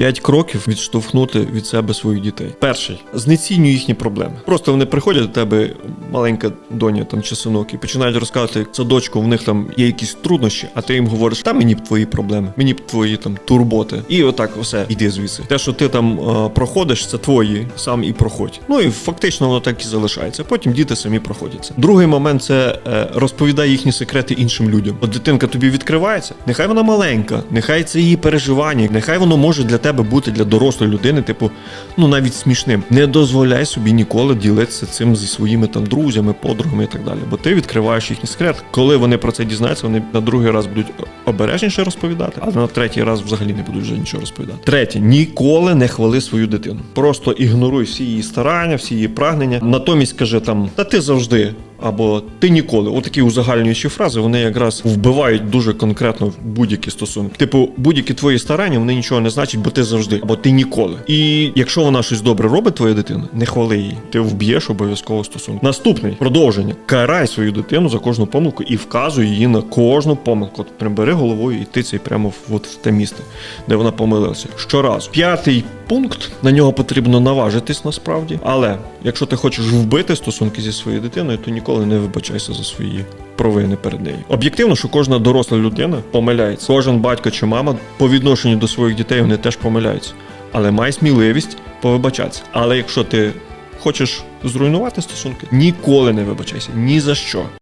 П'ять кроків відштовхнути від себе своїх дітей. Перший знецінюй їхні проблеми. Просто вони приходять до тебе, маленька доня там чи синок, і починають розказувати садочку, в них там є якісь труднощі, а ти їм говориш, та мені б твої проблеми, мені б твої там турботи. І отак все, іди звідси. Те, що ти там е, проходиш, це твої, сам і проходь. Ну і фактично воно так і залишається. Потім діти самі проходяться. Другий момент це е, розповідай їхні секрети іншим людям. От дитинка тобі відкривається, нехай вона маленька, нехай це її переживання, нехай воно може для тебе бути для дорослої людини, типу, ну навіть смішним. Не дозволяй собі ніколи ділитися цим зі своїми там друзями, подругами і так далі. Бо ти відкриваєш їхній секрет. Коли вони про це дізнаються, вони на другий раз будуть обережніше розповідати, а на третій раз взагалі не будуть вже нічого розповідати. Третє, ніколи не хвали свою дитину. Просто ігноруй всі її старання, всі її прагнення. Натомість каже там, та ти завжди. Або ти ніколи. Отакі узагальнюючі фрази вони якраз вбивають дуже конкретно будь-які стосунки. Типу, будь-які твої старання вони нічого не значать, бо ти завжди, або ти ніколи. І якщо вона щось добре робить, твоя дитина, не хвали її. Ти вб'єш обов'язково стосунки. Наступний продовження. Карай свою дитину за кожну помилку і вказуй її на кожну помилку. От прям бери головою і тицяй прямо в, от в те місце, де вона помилилася. Щоразу. П'ятий пункт на нього потрібно наважитись насправді. Але якщо ти хочеш вбити стосунки зі своєю дитиною, то ніколи не вибачайся за свої провини перед нею. Об'єктивно, що кожна доросла людина помиляється. Кожен батько чи мама по відношенню до своїх дітей вони теж помиляються. Але май сміливість повибачатися. Але якщо ти хочеш зруйнувати стосунки, ніколи не вибачайся ні за що.